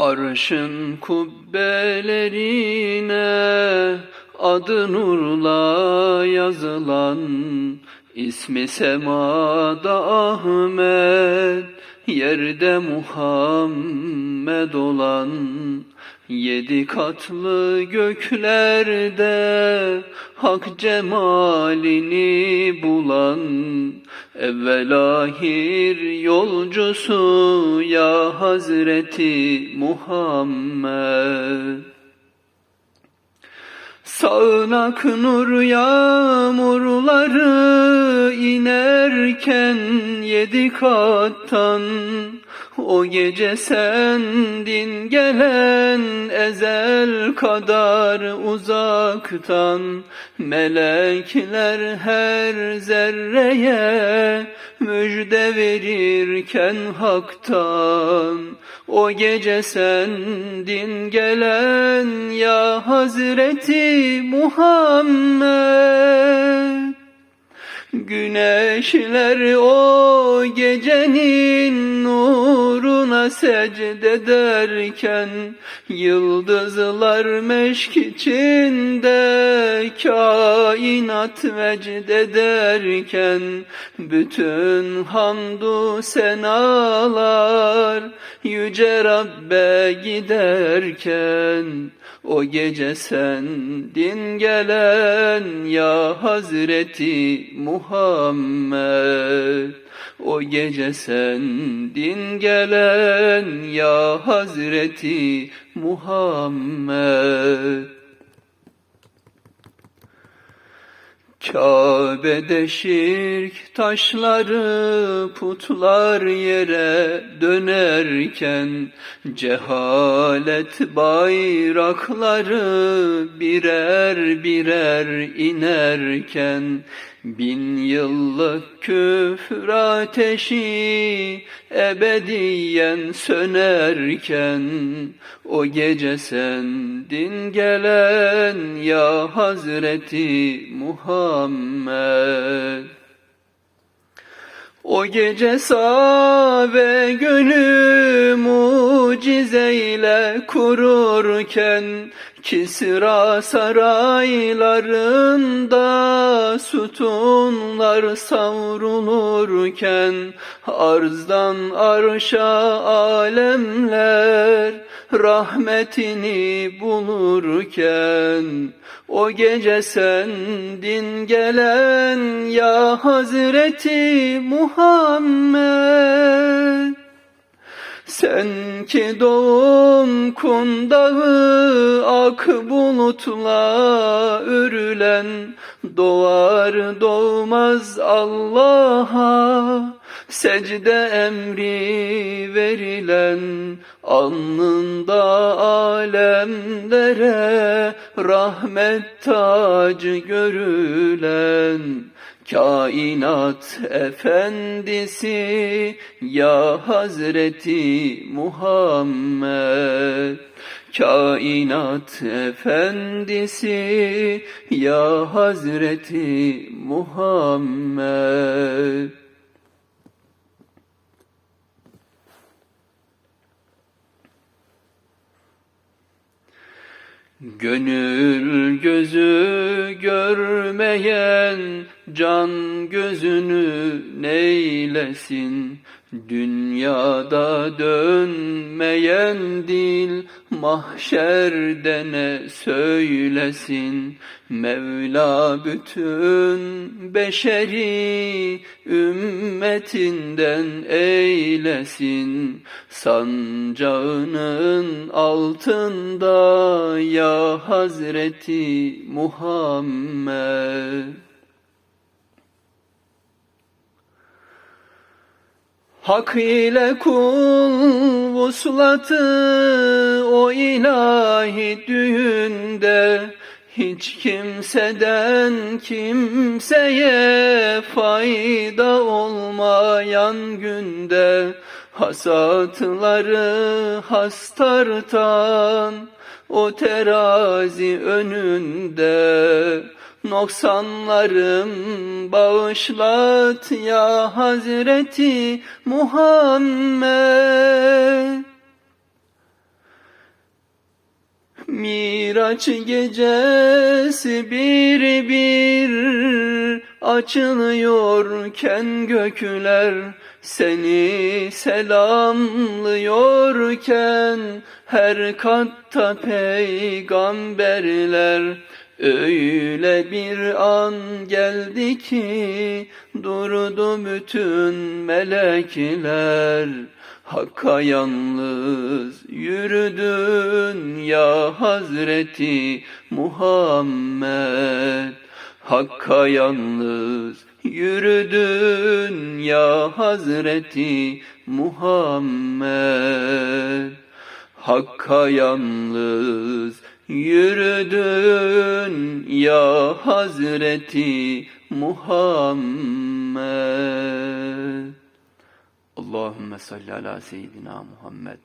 Arşın kubbelerine adı nurla yazılan ismi semada Ahmet yerde Muhammed olan Yedi katlı göklerde hak cemalini bulan Evvel ahir yolcusu ya Hazreti Muhammed Sağnak nur yağmurları inerken yedi kattan. O gece sendin gelen ezel kadar uzaktan. Melekler her zerreye müjde verirken haktan O gece sendin gelen ya Hazreti Muhammed Güneşler o gecenin nuruna secde derken Yıldızlar meşk içinde kainat vecd ederken Bütün hamdu senalar yüce Rabbe giderken o gece sendin gelen ya Hazreti Muhammed O gece sendin gelen ya Hazreti Muhammed. Kabe'de şirk taşları putlar yere dönerken Cehalet bayrakları birer birer inerken Bin yıllık küfür ateşi ebediyen sönerken O gece sendin gelen ya Hazreti Muhammed. O gece sahabe gönlü mucizeyle kururken Kisra saraylarında sütunlar savrulurken Arzdan arşa alemler rahmetini bulurken o gece sendin gelen ya Hazreti Muhammed sen ki doğum kundağı ak bulutla örülen Doğar doğmaz Allah'a secde emri verilen Alnında alemlere rahmet tacı görülen Kainat efendisi ya Hazreti Muhammed. Kainat efendisi ya Hazreti Muhammed. Gönül gözü görmeyen can gözünü neylesin? Dünyada dönmeyen dil mahşerde ne söylesin? Mevla bütün beşeri ümmetinden eylesin. Sancağının altında ya Hazreti Muhammed. Hak ile kul vuslatı o ilahi düğünde hiç kimseden kimseye fayda olmayan günde hasatları has tartan o terazi önünde Noksanlarım bağışlat ya Hazreti Muhammed. Miraç gecesi bir bir açılıyorken gökler seni selamlıyorken her katta peygamberler öyle bir an geldi ki durdu bütün melekler. Hakka yalnız yürüdün ya Hazreti Muhammed. Hakka yalnız yürüdün ya Hazreti Muhammed. Hakka yalnız yürüdün ya Hazreti Muhammed. Allahümme salli ala seyyidina Muhammed